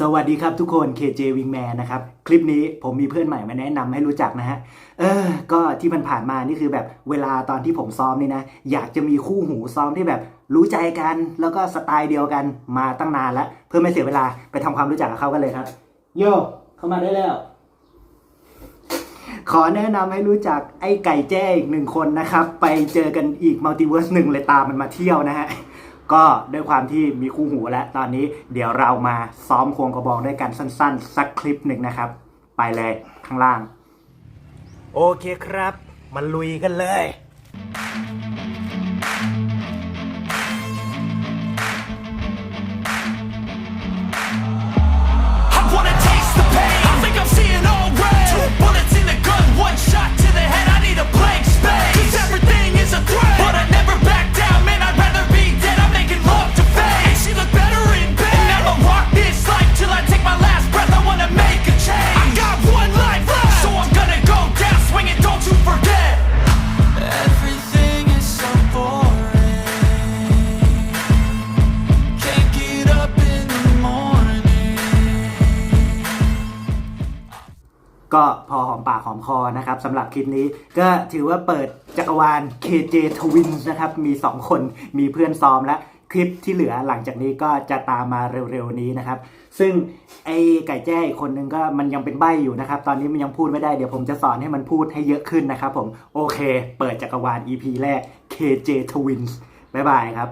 สวัสดีครับทุกคน KJ Wingman นะครับ คลิปนี้ผมมีเพื่อนใหม่มาแนะนำให้รู้จักนะฮะ เออ ก็ที่มันผ่านมานี่คือแบบเวลาตอนที่ผมซ้อมนี่นะ อยากจะมีคู่หูซ้อมที่แบบรู้ใจกัน แล้วก็สไตล์เดียวกันมาตั้งนานแล้ว เพื่อไม่เสียเวลาไปทำความรู้จักกับเขากันเลยครับ โยเข้ามาได้แล้ว ขอแนะนำให้รู้จักไอ้ไก่แจ้อีกหนึ่งคนนะครับ ไปเจอกันอีกมัลติเวิร์สหนึ่งเลยตามมันมาเที่ยวนะฮะ ก็ด้วยความที่มีคู่หูแล้วตอนนี้เดี๋ยวเรามาซ้อมควงกระบองด้วยกันสั้น ๆ สักคลิปหนึ่งนะครับ ไปเลยข้างล่าง โอเคครับมาลุยกันเลย ก็พอหอมปากหอมคอนะครับสำหรับคลิปนี้ก็ถือว่าเปิดจักรวาล KJ Twins นะครับ มี 2 คนมีเพื่อนซ้อมและคลิปที่เหลือหลังจากนี้ก็จะตามมาเร็วๆนี้นะครับ ซึ่งไอ้ไก่แจ้อีกคนนึงก็มันยังเป็นใบ้อยู่นะครับ ตอนนี้มันยังพูดไม่ได้เดี๋ยวผมจะสอนให้มันพูดให้เยอะขึ้นนะครับผมโอเค เปิดจักรวาล EP แรก KJ Twins บ๊ายบายครับ